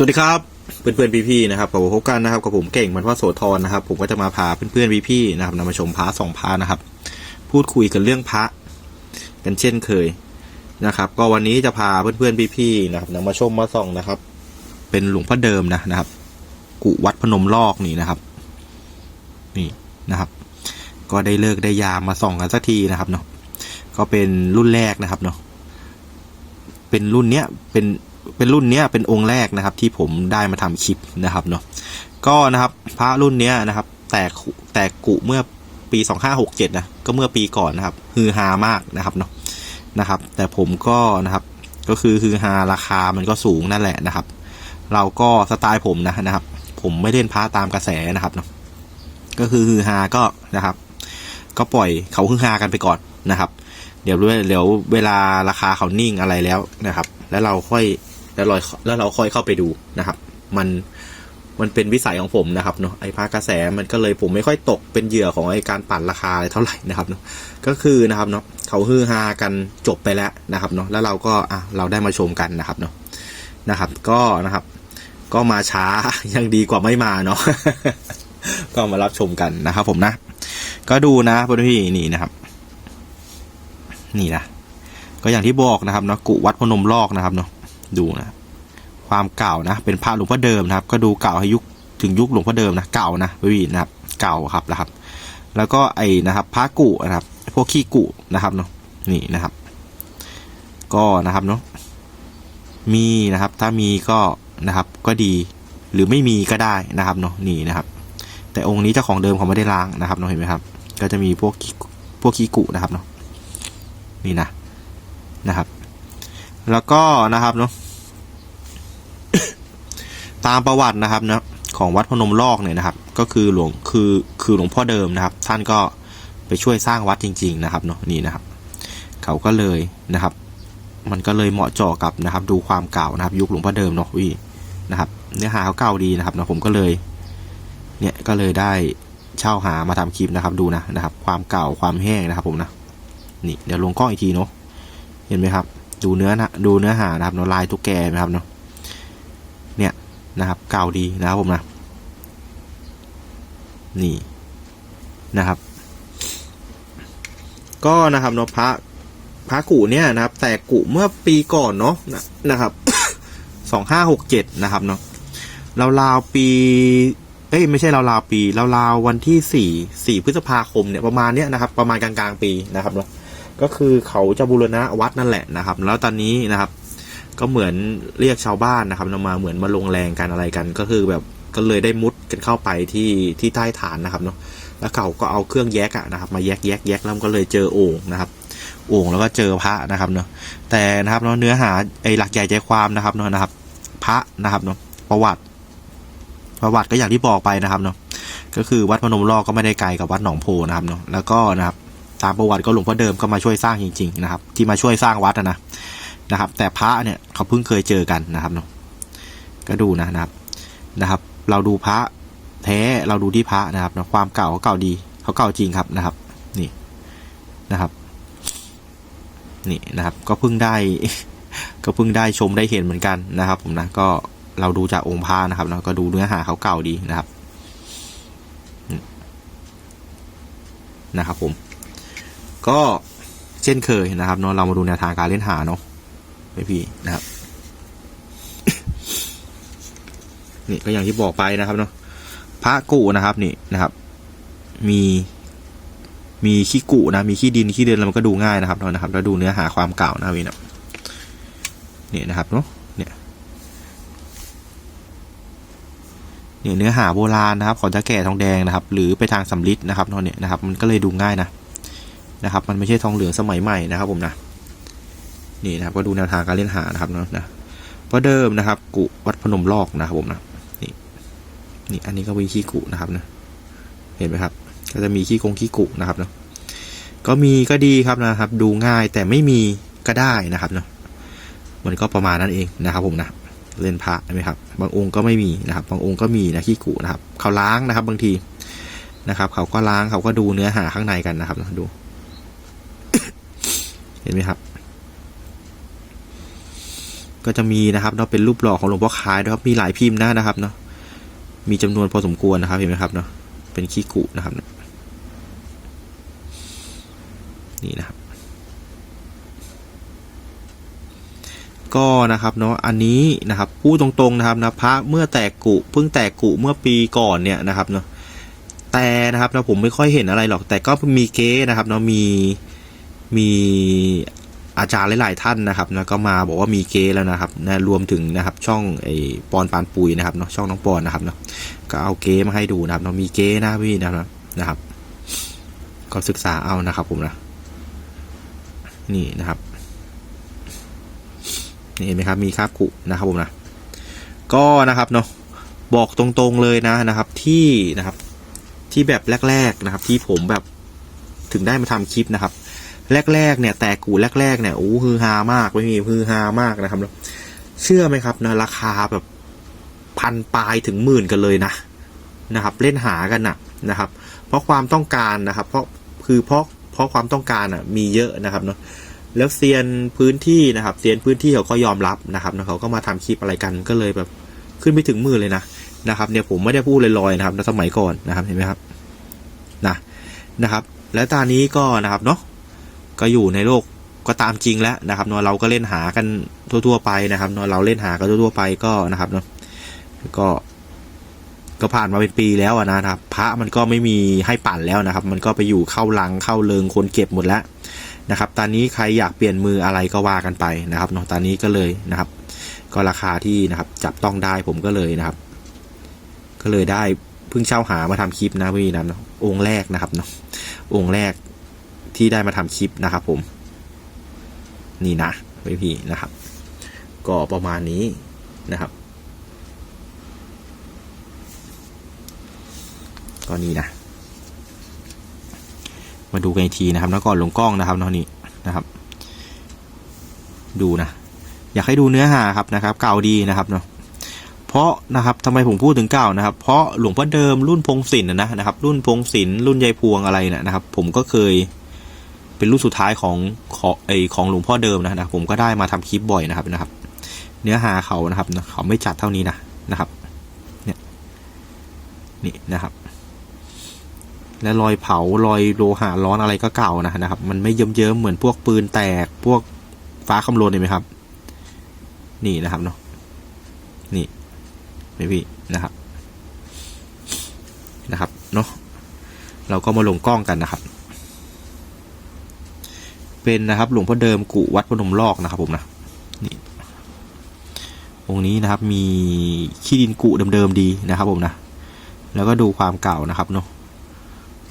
สวัสดีครับเพื่อนเพื่อนๆพี่ๆนะครับกับผมพบกันนะครับกับผมเก่งมันว่าโสธรนะครับ ผมก็จะมาพาเพื่อนเพื่อนๆพี่ๆนะครับนำมาชมพระสองพระนะครับ พูดคุยกันเรื่องพระกันเช่นเคยนะครับ ก็วันนี้จะพาเพื่อนเพื่อนๆพี่ๆนะครับนำมาชมมาส่องนะครับ เป็นหลวงพ่อเดิมนะนะครับ กุวัดพนมลอกนี่นะครับ นี่นะครับ ก็ได้เลิกได้ยามมาส่องกันสักทีนะครับเนาะก็เป็นรุ่นแรกนะครับเนาะเป็นรุ่นเนี้ยเป็น เป็นรุ่นเนี้ยเป็นองค์แรกนะครับ ที่ผมได้มาทำคลิปนะครับเนาะก็นะครับพระรุ่นเนี้ยนะครับ แตกแตกกุเมื่อปีสองห้าหกเจ็ดนะก็เมื่อปีก่อนนะครับฮือฮามากนะครับเนาะนะครับ แต่ผมก็นะครับก็คือฮือฮาราคามันก็สูงนั่นแหละนะครับ เราก็สไตล์ผมนะนะครับ ผมไม่เล่นพระตามกระแสนะครับเนาะก็คือฮือฮาก็นะครับ ก็ปล่อยเขาฮือฮากันไปก่อนนะครับ เดี๋ยวด้วยเดี๋ยวเวลาราคาเขานิ่งอะไรแล้วนะครับ แล้วเราค่อย แล้วเราแล้วเราค่อยเข้าไปดูนะครับ มันมันเป็นวิสัยของผมนะครับเนาะไอ้พากระแสมันก็เลยผมไม่ค่อยตกเป็นเหยื่อของไอ้การปั่นราคาอะไรเท่าไหร่นะครับเนาะก็คือนะครับเนาะเขาฮือฮากันจบไปแล้วนะครับเนาะแล้วเราก็อะเราได้มาชมกันนะครับเนาะนะครับ ก็นะครับ ก็มาช้ายังดีกว่าไม่มาเนาะก็มารับชมกันนะครับ ผมนะ ก็ดูนะพื่อนพี่นี่นะครับ นี่นะก็อย่างที่บอกนะครับเนาะกุวัดพนมลอกนะครับเนาะ ดูนะความเก่านะ เป็นพระหลวงพ่อเดิมนะครับ ก็ดูเก่าให้ยุคถึงยุคหลวงพ่อเดิมนะเก่านะพี่นะครับ เก่าครับนะครับ แล้วก็ไอ้นะครับพระกุนะครับ พวกขี้กุนะครับเนาะนี่นะครับ ก็นะครับเนาะมีนะครับ ถ้ามีก็นะครับก็ดีหรือไม่มีก็ได้นะครับเนาะนี่นะครับ แต่องค์นี้เจ้าของเดิมเขาไม่ได้ล้างนะครับเนาะเห็นไหมครับ ก็จะมีพวกพวกขี้กุนะครับเนาะนี่นะนะครับ แล้วก็นะครับเนาะตามประวัตินะครับนะของวัดพนมลอกเนี่ยนะครับ ก็คือหลวงคือคือหลวงพ่อเดิมนะครับ ท่านก็ไปช่วยสร้างวัดจริง ๆ นะครับเนาะนี่นะครับ เขาก็เลยนะครับ มันก็เลยเหมาะเจาะกับนะครับ ดูความเก่านะครับ ยุคหลวงพ่อเดิมเนาะวินะครับ เนื้อหาเขาเก่าดีนะครับเนาะผมก็เลย เนี่ยก็เลยได้เช่าหามาทำคลิปนะครับ ดูนะนะครับ ความเก่าความแห้งนะครับ ผมนะนี่เดี๋ยวลงกล้องอีกทีเนาะเห็นไหมครับ ดูเนื้อนะดูเนื้อหานะครับเนาะลายตุ๊กแกนะครับเนาะเนี่ยนะครับเก่าดีนะครับผมนะนี่นะครับ ก็นะครับเนาะพระพระกุเนี่ยนะครับ แต่กุเมื่อปีก่อนเนาะนะนะครับสองห้าหกเจ็ดนะครับเนาะราวๆปีเอ้ยไม่ใช่ราวๆปีราวๆวันที่สี่สี่พฤษภาคมเนี่ยประมาณเนี้ยนะครับ ประมาณกลางๆปีนะครับเนาะ ก็คือเขาจะบูรณะวัดนั่นแหละนะครับ แล้วตอนนี้นะครับ ก็เหมือนเรียกชาวบ้านนะครับนำมาเหมือนมาลงแรงกันอะไรกัน ก็คือแบบก็เลยได้มุดกันเข้าไปที่ที่ใต้ฐานนะครับเนาะแล้วเขาก็เอาเครื่องแยกอะนะครับ มาแยกแยกแยกแล้วก็เลยเจอโอ่งนะครับโอ่งแล้วก็เจอพระนะครับเนาะแต่นะครับเนาะเนื้อหาไอ้หลักใหญ่ใจความนะครับเนาะนะครับ พระนะครับเนาะประวัติ ประวัติก็อย่างที่บอกไปนะครับเนาะก็คือวัดพนมลอกก็ไม่ได้ไกลกับวัดหนองโพนะครับเนาะแล้วก็นะครับ ตามประวัติก็หลวงพ่อเดิมก็มาช่วยสร้างจริง ๆ นะครับ ที่มาช่วยสร้างวัดนะนะครับ แต่พระเนี่ยเขาเพิ่งเคยเจอกันนะครับเนาะก็ดูนะนะครับนะครับ เราดูพระแท้เราดูที่พระนะครับนะความเก่าเขาเก่าดีเขาเก่าจริงครับนะครับ นี่นะครับ นี่นะครับ ก็เพิ่งได้ ก็เพิ่งได้ชมได้เห็นเหมือนกันนะครับ ผมนะก็เราดูจากองค์พระนะครับเนาะก็ดูเนื้อหาเขาเก่าดีนะครับนะครับผม ก็เช่นเคยนะครับเนาะเรามาดูแนวทางการเล่นหาเนาะไปพี่นะครับนี่ก็อย่างที่บอกไปนะครับเนาะพระกุนะครับนี่นะครับ มีมีขี้กุนะมีขี้ดินขี้เดินแล้วมันก็ดูง่ายนะครับเนาะนะครับ แล้วดูเนื้อหาความเก่านะพี่นะนี่นะครับเนาะเนี่ยเนี่ยเนื้อหาโบราณนะครับ ของจะแก่ทองแดงนะครับ หรือไปทางสำลิดนะครับเนาะเนี่ยนะครับ มันก็เลยดูง่ายนะ นะครับ มันไม่ใช่ทองเหลืองสมัยใหม่นะครับผมนะนี่นะครับก็ดูแนวทางการเล่นหานะครับเนาะนะเพราะเดิมนะครับกุวัดพนมลอกนะครับผมนะนี่นี่อันนี้ก็มีขี้กุนะครับนะเห็นไหมครับ ก็จะมีขี้กงขี้กุนะครับเนาะก็มีก็ดีครับนะครับ ดูง่ายแต่ไม่มีก็ได้นะครับเนาะมันก็ประมาณนั้นเองนะครับผมนะเล่นพระใช่ไหมครับ บางองค์ก็ไม่มีนะครับ บางองค์ก็มีนะขี้กุนะครับเขาล้างนะครับ บางทีนะครับ เขาก็ล้างเขาก็ดูเนื้อหาข้างในกันนะครับดู ห็นไหมครับ ก็จะมีนะครับเนาะเป็นรูปหล่อของหลวงพ่อคายนะครับ มีหลายพิมพ์นะนะครับเนาะมีจำนวนพอสมควรนะครับเห็นไหมครับเนาะเป็นขี้กุนะครับ นี่นะครับ ก็นะครับเนาะอันนี้นะครับพูดตรงๆนะครับนะพระเมื่อแตกกุเพิ่งแตกกุเมื่อปีก่อนเนี่ยนะครับเนาะแต่นะครับเนะผมไม่ค่อยเห็นอะไรหรอก แต่ก็มีเก๊นะครับเนาะมี มีอาจารย์หลายๆท่านนะครับนะก็มาบอกว่ามีเก๊แล้วนะครับนะรวมถึงนะครับช่องไอ้ปอนปานปุยนะครับเนาะช่องน้องปอนนะครับเนาะก็เอาเก๊มาให้ดูนะครับเนาะมีเก๊นะพี่นะครับนะครับ ก็ศึกษาเอานะครับผมนะนี่นะครับนี่เห็นไหมครับมีคาบกุนะครับผมนะก็นะครับเนาะบอกตรงๆเลยนะนะครับที่นะครับที่แบบแรก ๆนะครับ ที่ผมแบบถึงได้มาทำคลิปนะครับ แรกๆเนี่ย แต่กูแรกๆเนี่ยโอ้ฮือฮามากไม่มีฮือฮามากนะครับแล้วเชื่อไหมครับนะราคาแบบพันปลายถึงหมื่นกันเลยนะนะครับ เล่นหากันนะนะครับ เพราะความต้องการนะครับ เพราะคือเพราะเพราะความต้องการอะมีเยอะนะครับเนาะแล้วเซียนพื้นที่นะครับเซียนพื้นที่เขาก็ยอมรับนะครับแล้วเขาก็มาทำคลิปอะไรกันก็เลยแบบขึ้นไปถึงหมื่นเลยนะนะครับ เนี่ยผมไม่ได้พูดลอยๆนะครับในสมัยก่อนนะครับเห็นไหมครับนะนะครับ แล้วตอนนี้ก็นะครับเนาะ ก็อยู่ในโลกก็ตามจริงแล้วนะครับเนาะเราก็เล่นหากันทั่ว ๆ ไปนะครับเนาะเราเล่นหากันทั่ว ๆ ไปก็นะครับเนาะก็ก็ผ่านมาเป็นปีแล้วนะครับ พระมันก็ไม่มีให้ปั่นแล้วนะครับ มันก็ไปอยู่เข้าลังเข้าเลิงคนเก็บหมดแล้วนะครับ ตอนนี้ใครอยากเปลี่ยนมืออะไรก็ว่ากันไปนะครับเนาะตอนนี้ก็เลยนะครับ ก็ราคาที่นะครับจับต้องได้ผมก็เลยนะครับ ก็เลยได้เพิ่งเช่าหามาทำคลิปนะพี่นะองค์แรกนะครับเนาะองค์แรก ที่ได้มาทำคลิปนะครับผม นี่นะพี่พี่นะครับ ก็ประมาณนี้นะครับก็นี่นะ มาดูกันอีกทีนะครับแล้วก่อนลงกล้องนะครับเนานี่นะครับ ดูนะ อยากให้ดูเนื้อหาครับนะครับ เก่าดีนะครับเนาะเพราะนะครับทำไมผมพูดถึงเก่านะครับ เพราะหลวงพ่อเดิมรุ่นพงศิลป์นะนะครับ รุ่นพงศิลป์รุ่นยายพวงอะไรเนี่ยนะครับ ผมก็เคย เป็นรุ่นสุดท้ายของของไอของหลวงพ่อเดิมนะนะผมก็ได้มาทำคลิปบ่อยนะครับนะครับ เนื้อหาเขานะครับเขาไม่จัดเท่านี้นะนะครับเนี่ยนี่นะครับ และรอยเผารอยโลหะร้อนอะไรก็เก่านะนะครับ มันไม่เยิ้มๆเหมือนพวกปืนแตกพวกฟ้าคำรนเห็นไหมครับ นี่นะครับเนาะนี่ไม่พี่นะครับนะครับเนาะเราก็มาลงกล้องกันนะครับ เป็นนะครับหลวงพ่อเดิมกุวัดพนมลอกนะครับผมนะนี่องค์นี้นะครับมีขี้ดินกุเดิมๆดีนะครับผมนะแล้วก็ดูความเก่านะครับเนาะ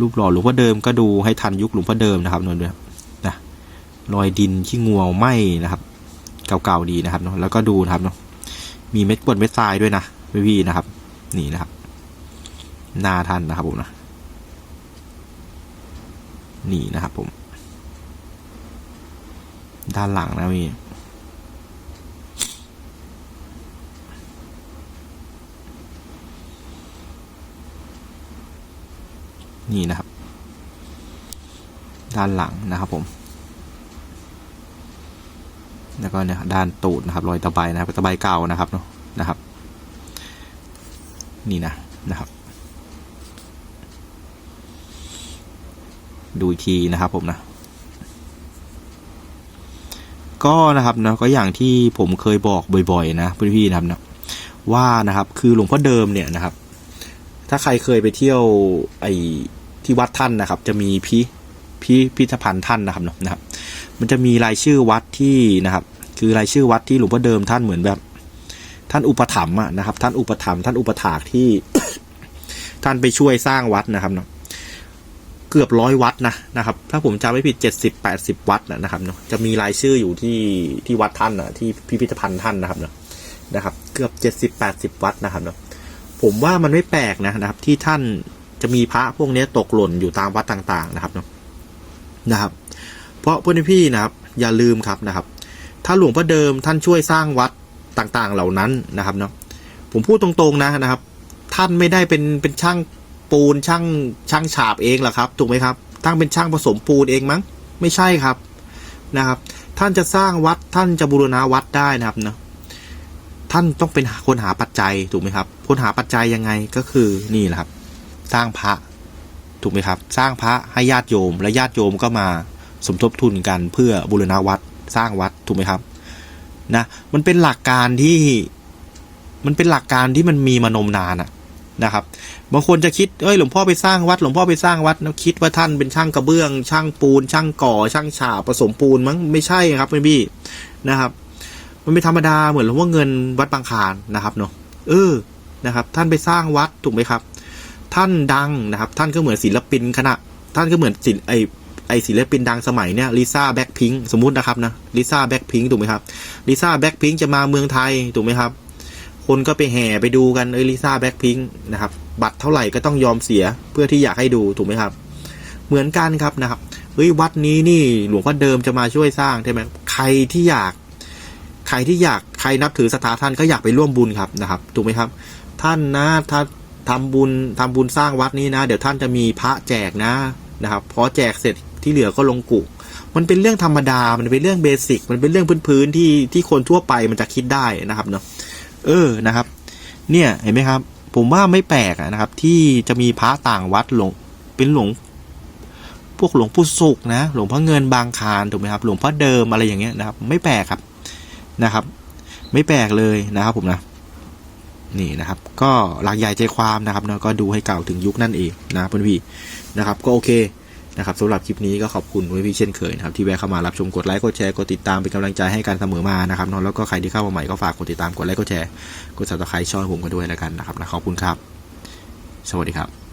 รูปหล่อหลวงพ่อเดิมก็ดูให้ทันยุคหลวงพ่อเดิมนะครับนนท์นะนะรอยดินขี้งัวไหมนะครับ เก่าๆดีนะครับเนาะแล้วก็ดูนะครับเนาะมีเม็ดกวดเม็ดทรายด้วยนะพี่ๆนะครับ นี่นะครับนาท่านนะครับผมนะนี่นะครับผม ด้านหลังนะพี่นี่นะครับ ด้านหลังนะครับผม แล้วก็เนี่ยด้านตูดนะครับ รอยตะไบนะครับตะไบเก่านะครับเนาะนะครับ นี่นะนะครับ ดูอีกทีนะครับผมนะ ก็นะครับนะก็อย่างที่ผมเคยบอกบ่อยๆ นะพี่ๆนะครับนะว่านะครับคือหลวงพ่อเดิมเนี่ยนะครับ ถ้าใครเคยไปเที่ยวไอที่วัดท่านนะครับ จะมีพิพิพิธภัณฑ์ท่านนะครับนะครับ มันจะมีรายชื่อวัดที่นะครับ คือรายชื่อวัดที่หลวงพ่อเดิมท่านเหมือนแบบ ท่านอุปถัมภ์นะครับ ท่านอุปถัมภ์ท่านอุปถากที่ ท่านไปช่วยสร้างวัดนะครับเนาะ เกือบร้อยวัดนะนะครับถ้าผมจำไม่ผิดเจ็ดสิบแปดสิบวัดนะครับเนาะจะมีรายชื่ออยู่ที่ที่วัดท่านอะที่พิพิธภัณฑ์ท่านนะครับเนาะนะครับเกือบเจ็ดสิบแปดสิบวัดนะครับเนาะผมว่ามันไม่แปลกนะนะครับ ที่ท่านจะมีพระพวกนี้ตกหล่นอยู่ตามวัดต่างๆนะครับเนาะนะครับ เพราะเพื่อนพี่นะครับ อย่าลืมครับนะครับ ถ้าหลวงพ่อเดิมท่านช่วยสร้างวัดต่างๆเหล่านั้นนะครับเนาะผมพูดตรงๆนะนะครับ ท่านไม่ได้เป็นเป็นช่าง ปูนช่างช่างฉาบเองเหรอครับ ถูกไหมครับท่านเป็นช่างผสมปูนเองมั้ง ไม่ใช่ครับนะครับ ท่านจะสร้างวัดท่านจะบูรณาวัดได้นะครับเนาะท่านต้องเป็นคนหาปัจจัยถูกไหมครับคนหาปัจจัยยังไงก็คือนี่แหละครับ สร้างพระถูกไหมครับ สร้างพระให้ญาติโยม และญาติโยมก็มาสมทบทุนกันเพื่อบูรณะวัดสร้างวัดถูกไหมครับนะมันเป็นหลักการที่มันเป็นหลักการที่มันมีมานมนานอะ นะครับบางคนจะคิดเอ้ยหลวงพ่อไปสร้างวัด หลวงพ่อไปสร้างวัดแล้วคิดว่าท่านเป็นช่างกระเบื้อง ช่างปูน ช่างก่อ ช่างฉาบผสมปูนมั้งไม่ใช่ครับพี่นะครับ มันไม่ธรรมดาเหมือนหลวงพ่อเงินวัดบางคานนะครับเนาะเออนะครับ ท่านไปสร้างวัดถูกไหมครับ ท่านดังนะครับ ท่านก็เหมือนศิลปินคณะ ท่านก็เหมือนศิลไอไอศิลปินดังสมัยเนี้ยลิซ่าแบ็คพิงสมมุตินะครับนะลิซ่าแบ็คพิงถูกไหมครับลิซ่าแบ็คพิงจะมาเมืองไทยถูกไหมครับ คนก็ไปแห่ไปดูกันเอยลิซ่าแบ็คพิงนะครับ บัตรเท่าไหร่ก็ต้องยอมเสียเพื่อที่อยากให้ดูถูกไหมครับ เหมือนกันครับนะครับเฮ้ยวัดนี้นี่หลวงพ่อเดิมจะมาช่วยสร้างใช่ไหมใครที่อยาก ใครที่อยากใครนับถือศรัทธาท่านก็อยากไปร่วมบุญครับนะครับ ถูกไหมครับ ท่านนะถ้าทำบุญทำบุญสร้างวัดนี้นะ เดี๋ยวท่านจะมีพระแจกนะนะครับพอแจกเสร็จที่เหลือก็ลงกุมันเป็นเรื่องธรรมดา มันเป็นเรื่องเบสิก มันเป็นเรื่องพื้นๆที่ที่คนทั่วไปมันจะคิดได้นะครับเนาะ เออนะครับ เนี่ยเห็นไหมครับ ผมว่าไม่แปลกนะครับ ที่จะมีพระต่างวัดหลวงเป็นหลวงพวกหลวงปู่สุกนะ หลวงพ่อเงินบางคารถูกไหมครับ หลวงพ่อเดิมอะไรอย่างเงี้ยนะครับ ไม่แปลกครับนะครับ ไม่แปลกเลยนะครับ ผมนะนี่นะครับ ก็หลักใหญ่ใจความนะครับเนาะก็ดูให้เก่าถึงยุคนั่นเองนะเพื่อนพี่นะครับ ก็โอเค นะครับสำหรับคลิปนี้ก็ขอบคุณพี่พี่เช่นเคยนะครับที่แวะเข้ามารับชมกดไลค์กดแชร์กดติดตามเป็นกำลังใจให้กันเสมอมานะครับนอนแล้วก็ใครที่เข้ามาใหม่ก็ฝากกดติดตามกดไลค์กดแชร์กดซับสไครต์ช่องผมกันด้วยแล้วกันนะครับนะขอบคุณครับ สวัสดีครับ